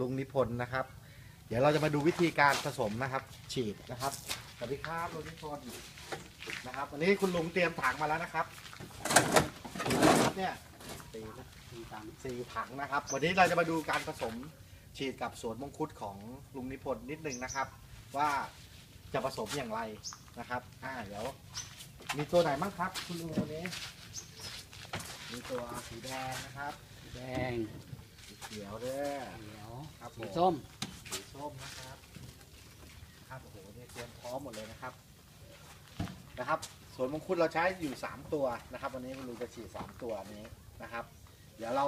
ลุงนิพนธ์นะครับ เดี๋ยวเราจะมาดูวิธีการผสมนะครับ ฉีดนะครับสวัสดีครับลุงนิพนธ์นะครับวันนี้คุณลุงเตรียมถังมาแล้วนะครับครับเนี่ยสี่นะสี่ตังสี่ถังนะครับ วันนี้เราจะมาดูการผสมฉีดกับสวนมงคุดของลุงนิพนธ์นิดนึงนะครับ ว่าจะผสมอย่างไรนะครับอ่าเดี๋ยวมีตัวไหนบ้างครับ คุณลุงวันนี้ มีตัวสีแดงนะครับ แดง สีเขียวด้วย เขียว ครับผ สีส้มสีส้มนะครับครับโอ้โหเนี่ยเตรียมพร้อมหมดเลยนะครับนะครับสวนมงคุดเราใช้อยู่ 3 ตัวนะครับ วันนี้คุณลุงจะฉีด3ตัวนี้นะครับ เดี๋ยวเรา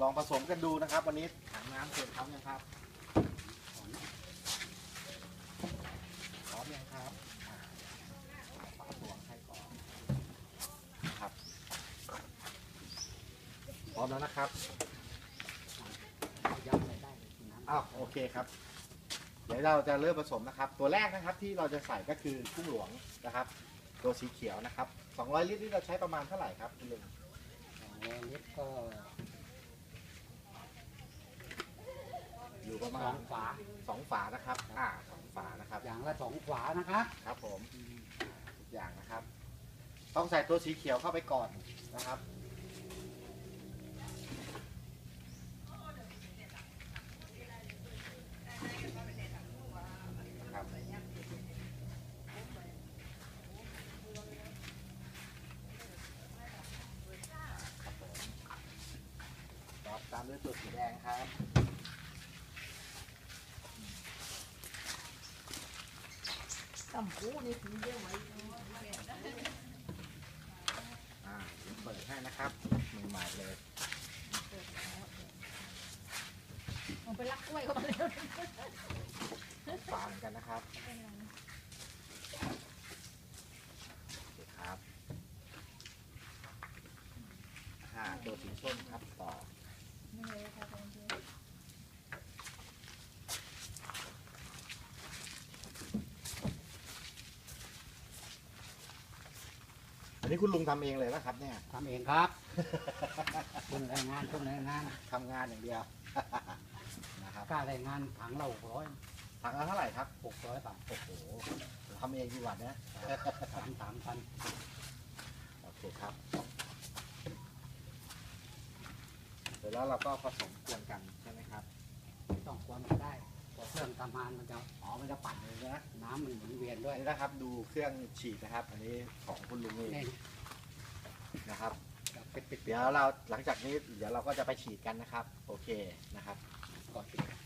ลองผสมกันดูนะครับ วันนี้ถังน้ำเตรียมพร้อมยังครับพร้อมยังครับอ่าฝาตวงให้ก่อนครับ พร้อมแล้วนะครับ ยัดเลยได้เลยน้ำ อ้าวโอเคครับ เดี๋ยวเราจะเริ่มผสมนะครับ ตัวแรกนะครับที่เราจะใส่ก็คือกุ้งหลวงนะครับ ตัวสีเขียวนะครับ 200 ลิตรนี่เราใช้ประมาณเท่าไหร่ครับคุณลุงสองร้อยลิตรก็อยู่ประสมาอณงฝา สองฝานะครับอ่าสองฝานะครับอย่างละสองฝานะครับครับผมทุกอย่างนะครับ ต้องใส่ตัวสีเขียวเข้าไปก่อนนะครับครับครับผมครับตาม ด้วยตัวสีแดงครับต่ำหูนี่ถึงเยอะไหมอ่าเดี๋ยวเปิดให้นะครับมือใหม่เลย มันไปลักกล้วยเข้ามาแล้วฝาเหมือนกันนะครับโอเคครับอ่าตัวสีส้มครับต่อ อันนี้คุณลุงทำเองเลยนะครับ เนี่ยทำเองครับคุณแรงงานคุณแรงงานทำงานอย่างเดียว นะครับค่าแรงงานถังเราหกร้อยถังละเท่าไหร่ครับหกร้อยบาทโอ้โหทำเองดีกว่านะ สามสามพัน โอเคครับเส ร็จแล้วเราก็ผสมกวนกันใช่ไหมครับไม่ต้องความก็ได้พอเครื่องทำงานมันจะอ๋อมันจะปั่นเลยนะน้ำมันหมุนเวียนด้วยนี่นะครับ ดูเครื่องฉีดนะครับ อันนี้ของคุณลุงเองนี่นะครับปิดปิดเดี๋ยวเราหลังจากนี้เดี๋ยวเราก็จะไปฉีดกันนะครับ โอเคนะครับก่อนปิด